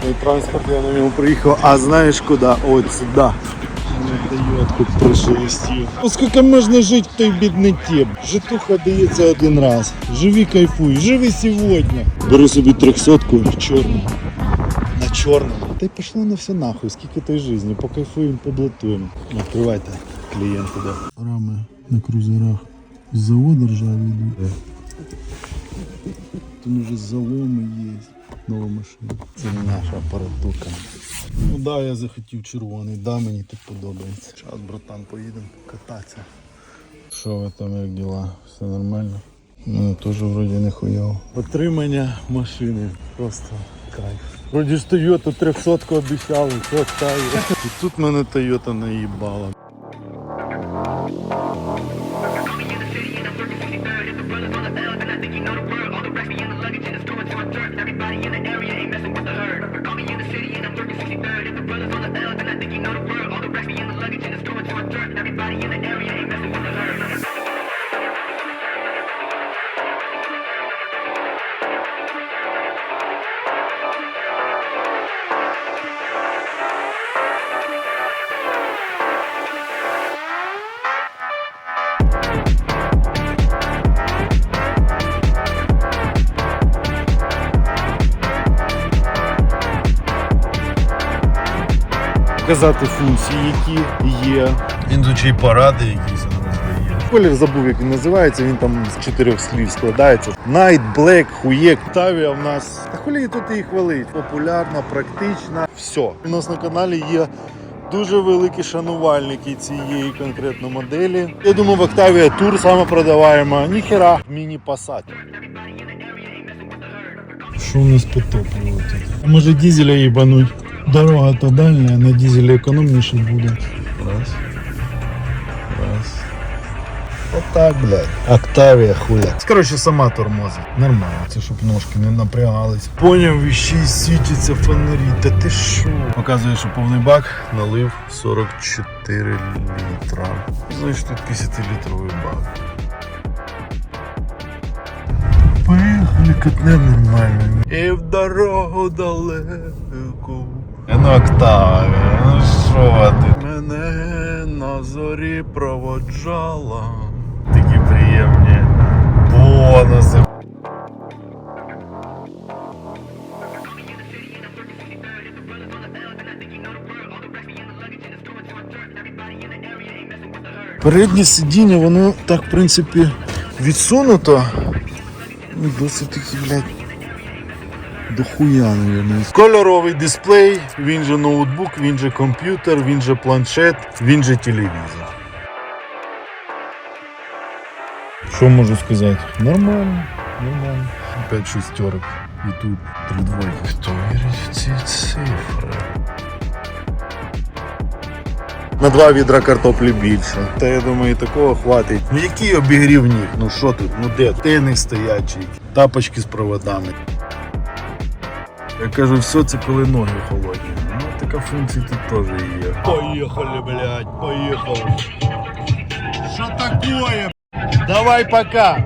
общественный транспорт, я на ньому приїхав, а знаєш куди? От сюди. Не дает тут пришелестів. Ну скільки можна жити в той бідноті? Житуха дається один раз. Живи, кайфуй, живи сьогодні. Бери собі трьохсотку чорну. На чорному. Та й пішло на все нахуй, скільки той житті, покайфуємо, поблатуємо. Відкривайте клієнти, да. Рами на крузерах з заводу ржаві йдуть. Тут уже заломи є. Нова машина. Це наша апаратурка. Ну да, я захотів червоний, да, мені так подобається. Зараз, братан, поїдемо кататися. Що ви там, як діла? Все нормально? Мене теж вроді не хуйово. Отримання машини просто кайф. Вроді ж Toyota 300 обіцяли, що стає. І тут мене Toyota наїбала. Everybody in the area ain't messing with the herd. They Call me in the city and I'm working 63rd. If the brother's on the L, then I think you know the word. All the rest be in the luggage and it's going to a third. Everybody in the area. Показати функції, які є. Він й поради якісь роздає. Колір забув, як він називається, він там з чотирьох слів складається. Night, Black, Хуєк. Тавія в нас. Та хулі тут її хвалить. Популярна, практична. Все. У нас на каналі є дуже великі шанувальники цієї конкретно моделі. Я думаю, в Octavia Tour саме продаваємо. Ніхера. Міні-пасат. Що у нас тут? Може дизеля їбануть? Дорога то дальня, на дизелі економніше буде. Раз. Раз. Отак, блядь. Октавія хуя. Коротше, сама тормозить. Нормально, це щоб ножки не напрягались. Поняв, віщі світяться фонарі. Та ти що? Показує, що повний бак налив 44 літра. Значить тут 50-літровий бак. Поїхали, катне нормально. І в дорогу далеку. Ну, Октавія, ну що ти? Мене на зорі проводжала. Такі приємні бонуси. Переднє сидіння, воно так, в принципі, відсунуто. Ну, досить таки, блядь, дохуя, наверное. Кольоровий дисплей, він же ноутбук, він же комп'ютер, він же планшет, він же телевізор. Що можу сказати? Нормально, нормально. 5 шестерок. І тут три двойки. Хто вірить в ці цифри? На два відра картоплі більше. Та я думаю, такого хватить. Ну який обігрів ніг? Ну що тут? Ну де? Тени стоячий, тапочки з проводами. Я кажу, все це коли ноги холодні. Ну така функція тут теж є. Поїхали, блядь, поїхали. Що такое? Давай пока.